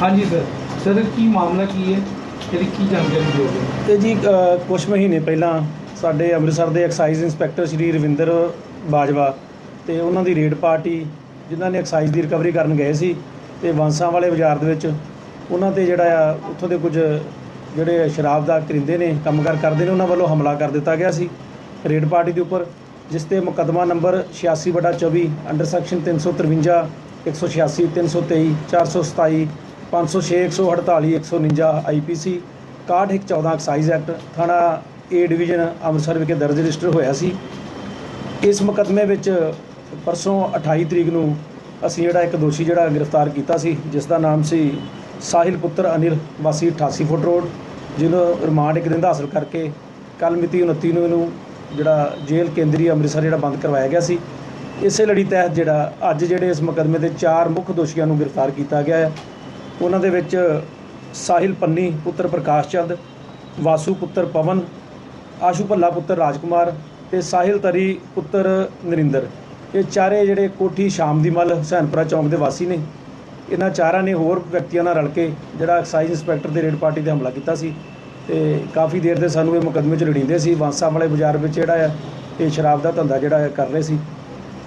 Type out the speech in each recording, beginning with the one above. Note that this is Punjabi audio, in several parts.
ਹਾਂਜੀ ਸਰ ਸਰ ਕੀ ਮਾਮਲਾ ਕੀ ਹੈ? ਇਹਦੀ ਕੀ ਜਾਣਕਾਰੀ ਦਿਓਗੇ? ਤੇ ਜੀ ਅ, ਕੁਛ ਮਹੀਨੇ ਪਹਿਲਾਂ ਸਾਡੇ ਅੰਮ੍ਰਿਤਸਰ ਦੇ ਐਕਸਾਈਜ਼ ਇੰਸਪੈਕਟਰ ਸ਼੍ਰੀ ਰਵਿੰਦਰ ਬਾਜਵਾ ਤੇ ਉਹਨਾਂ ਦੀ ਰੇਡ ਪਾਰਟੀ ਜਿਨ੍ਹਾਂ ਨੇ ਐਕਸਾਈਜ਼ ਦੀ ਰਿਕਵਰੀ ਕਰਨ ਗਏ ਸੀ ਤੇ ਵਾਂਸਾਂ ਵਾਲੇ ਬਾਜ਼ਾਰ ਦੇ ਵਿੱਚ ਉਹਨਾਂ ਤੇ ਜਿਹੜਾ ਆ ਉੱਥੋਂ ਦੇ ਕੁਝ ਜਿਹੜੇ ਸ਼ਰਾਬ ਦਾ ਕਰਿੰਦੇ ਨੇ ਕੰਮਕਾਰ ਕਰਦੇ ਨੇ ਉਹਨਾਂ ਵੱਲੋਂ ਹਮਲਾ ਕਰ ਦਿੱਤਾ ਗਿਆ ਸੀ ਰੇਡ ਪਾਰਟੀ ਦੇ ਉੱਪਰ ਜਿਸ ਤੇ ਮੁਕੱਦਮਾ number 86/24 under section 353 186 323 427 506 148 149 IPC 6114 excise act ਥਾਣਾ ਏ ਡਿਵੀਜ਼ਨ ਅੰਮ੍ਰਿਤਸਰ ਵਿਖੇ ਦਰਜ ਰਜਿਸਟਰ ਹੋਇਆ ਸੀ। ਇਸ ਮੁਕੱਦਮੇ ਵਿੱਚ ਪਰਸੋਂ 28 ਤਰੀਕ ਨੂੰ ਅਸੀਂ ਜਿਹੜਾ ਇੱਕ ਦੋਸ਼ੀ ਜਿਹੜਾ ਗ੍ਰਿਫਤਾਰ ਕੀਤਾ ਸੀ, ਜਿਸ ਦਾ ਨਾਮ ਸੀ ਸਾਹਿਲ ਪੁੱਤਰ ਅਨਿਲ, ਵਾਸੀ 88 ਫੁੱਟ ਰੋਡ, ਜਿਹਨੂੰ ਰਿਮਾਂਡ ਇੱਕ ਦਿਨ ਦਾ ਹਾਸਲ ਕਰਕੇ ਕੱਲ ਮਿਤੀ 29 ਨੂੰ ਇਹਨੂੰ ਜਿਹੜਾ ਜੇਲ੍ਹ ਕੇਂਦਰੀ ਅੰਮ੍ਰਿਤਸਰ ਜਿਹੜਾ ਬੰਦ ਕਰਵਾਇਆ ਗਿਆ ਸੀ। ਇਸੇ ਲੜੀ ਤਹਿਤ ਜਿਹੜਾ ਅੱਜ ਜਿਹੜੇ ਇਸ ਮੁਕੱਦਮੇ ਦੇ ਚਾਰ ਮੁੱਖ ਦੋਸ਼ੀਆਂ ਨੂੰ ਗ੍ਰਿਫਤਾਰ ਕੀਤਾ ਗਿਆ ਹੈ। ਉਹਨਾਂ ਦੇ ਵਿੱਚ ਸਾਹਿਲ ਪੰਨੀ, ਪੁੱਤਰ ਪ੍ਰਕਾਸ਼ ਚੰਦ, ਵਾਸੂ ਪੁੱਤਰ ਪਵਨ, ਆਸ਼ੂ ਭੱਲਾ ਪੁੱਤਰ ਰਾਜਕੁਮਾਰ ਤੇ ਸਾਹਿਲ ਤਰੀ ਪੁੱਤਰ ਨਰਿੰਦਰ। ਇਹ ਚਾਰੇ ਜਿਹੜੇ ਕੋਠੀ ਸ਼ਾਮ ਦੀ ਮੱਲ ਹੁਸੈਨਪੁਰਾ ਚੌਂਕ ਦੇ ਵਾਸੀ ਨੇ। ਇਹਨਾਂ ਚਾਰਾਂ ਨੇ ਹੋਰ ਵਿਅਕਤੀਆਂ ਨਾਲ ਰਲ ਕੇ ਜਿਹੜਾ ਐਕਸਾਈਜ਼ ਇੰਸਪੈਕਟਰ ਦੇ ਰੇਡ ਪਾਰਟੀ ਤੇ ਹਮਲਾ ਕੀਤਾ ਸੀ ਤੇ ਕਾਫੀ ਦੇਰ ਦੇ ਸਾਨੂੰ ਇਹ ਮੁਕੱਦਮੇ ਚ ਲੜੀਂਦੇ ਸੀ। ਵਾਂਸਾ ਵਾਲੇ ਬਾਜ਼ਾਰ ਵਿੱਚ ਜਿਹੜਾ ਆ, ਇਹ ਸ਼ਰਾਬ ਦਾ ਧੰਦਾ ਜਿਹੜਾ ਹੈ ਕਰ ਰਹੇ ਸੀ।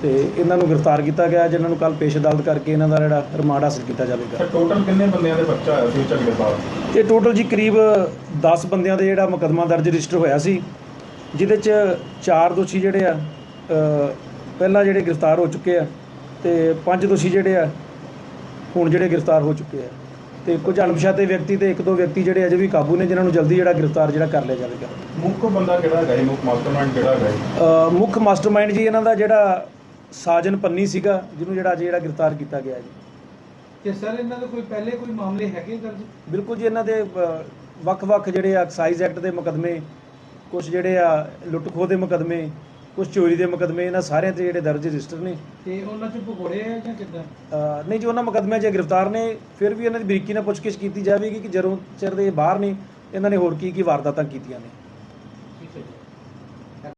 ਤੇ ਇਹਨਾਂ ਨੂੰ ਗ੍ਰਿਫਤਾਰ ਕੀਤਾ ਗਿਆ ਜਿਨ੍ਹਾਂ ਨੂੰ ਕੱਲ ਪੇਸ਼ ਅਦਾਲਤ ਕਰਕੇ ਇਹਨਾਂ ਦਾ ਜਿਹੜਾ ਰਿਮਾਂਡ ਹਾਸਲ ਕੀਤਾ ਜਾਵੇਗਾ। ਟੋਟਲ ਕਿੰਨੇ ਬੰਦਿਆਂ ਦੇ ਬੱਚਾ ਹੋਇਆ ਸੀ ਝਗੜੇ ਬਾਅਦ? ਤੇ ਟੋਟਲ ਜੀ ਕਰੀਬ 10 ਬੰਦਿਆਂ ਦੇ ਜਿਹੜਾ ਮੁਕੱਦਮਾ ਦਰਜ ਰਜਿਸਟਰ ਹੋਇਆ ਸੀ ਜਿਹਦੇ ਚ ਚਾਰ ਦੋਸ਼ੀ ਜਿਹੜੇ ਆ ਪਹਿਲਾਂ ਜਿਹੜੇ ਗ੍ਰਿਫਤਾਰ ਹੋ ਚੁੱਕੇ ਆ ਤੇ ਪੰਜ ਦੋਸ਼ੀ ਜਿਹੜੇ ਆ ਹੁਣ ਜਿਹੜੇ ਗ੍ਰਿਫਤਾਰ ਹੋ ਚੁੱਕੇ ਆ। ਤੇ ਕੁਝ ਅਣਪਛਾਤੇ ਵਿਅਕਤੀ ਤੇ ਇੱਕ ਦੋ ਵਿਅਕਤੀ ਜਿਹੜੇ ਅਜੇ ਵੀ ਕਾਬੂ ਨੇ ਜਿਨ੍ਹਾਂ ਨੂੰ ਜਲਦੀ ਜਿਹੜਾ ਗ੍ਰਿਫਤਾਰ ਜਿਹੜਾ ਕਰ ਲਿਆ ਜਾਵੇਗਾ। ਮੁੱਖ ਬੰਦਾ ਕਿਹੜਾ ਜੀ? ਮੁੱਖ ਮਾਸਟਰਮਾਈਂਡ ਕਿਹੜਾ ਅ, ਮੁੱਖ ਮਾਸਟਰਮਾਈਂਡ ਜੀ ਇਹਨਾਂ ਦਾ ਜਿਹੜਾ ਸਾਜਨ ਪੰਨੀ ਸੀਗਾ ਜਿਹਨੂੰ ਜਿਹੜਾ ਅੱਜ ਜਿਹੜਾ ਗ੍ਰਿਫਤਾਰ ਕੀਤਾ ਗਿਆ ਜੀ। ਤੇ ਸਰ ਇਹਨਾਂ ਦੇ ਕੋਈ ਪਹਿਲੇ ਕੋਈ ਮਾਮਲੇ ਹੈਗੇ ਦਰਜ ਬਿਲਕੁਲ ਜੀ ਇਹਨਾਂ ਦੇ ਅ, ਵੱਖ-ਵੱਖ ਜਿਹੜੇ ਆ ਐਕਸਾਈਜ਼ ਐਕਟ ਦੇ ਮੁਕੱਦਮੇ ਕੁਝ ਜਿਹੜੇ ਆ ਲੁੱਟ ਖੋਹ ਦੇ ਮੁਕੱਦਮੇ ਕੁਝ ਚੋਰੀ ਦੇ ਮੁਕੱਦਮੇ ਇਹਨਾਂ ਸਾਰਿਆਂ ਤੇ ਜਿਹੜੇ ਦਰਜ ਰਜਿਸਟਰ ਨੇ। ਤੇ ਉਹਨਾਂ ਚ ਭਗੋੜੇ ਆ ਜਾਂ ਕਿੱਦਾਂ? ਅ, ਨਹੀਂ ਜੀ ਉਹਨਾਂ ਮੁਕੱਦਮਿਆਂ 'ਚ ਗ੍ਰਿਫਤਾਰ ਨੇ। ਫਿਰ ਵੀ ਇਹਨਾਂ ਦੀ ਬਰੀਕੀ ਨਾਲ ਪੁੱਛਗਿੱਛ ਕੀਤੀ ਜਾਵੇਗੀ ਕਿ ਜਦੋਂ ਚਿਰ ਦੇ ਇਹ ਬਾਹਰ ਨੇ ਇਹਨਾਂ ਨੇ ਹੋਰ ਕੀ ਕੀ ਵਾਰਦਾਤਾਂ ਕੀਤੀਆਂ ਨੇ।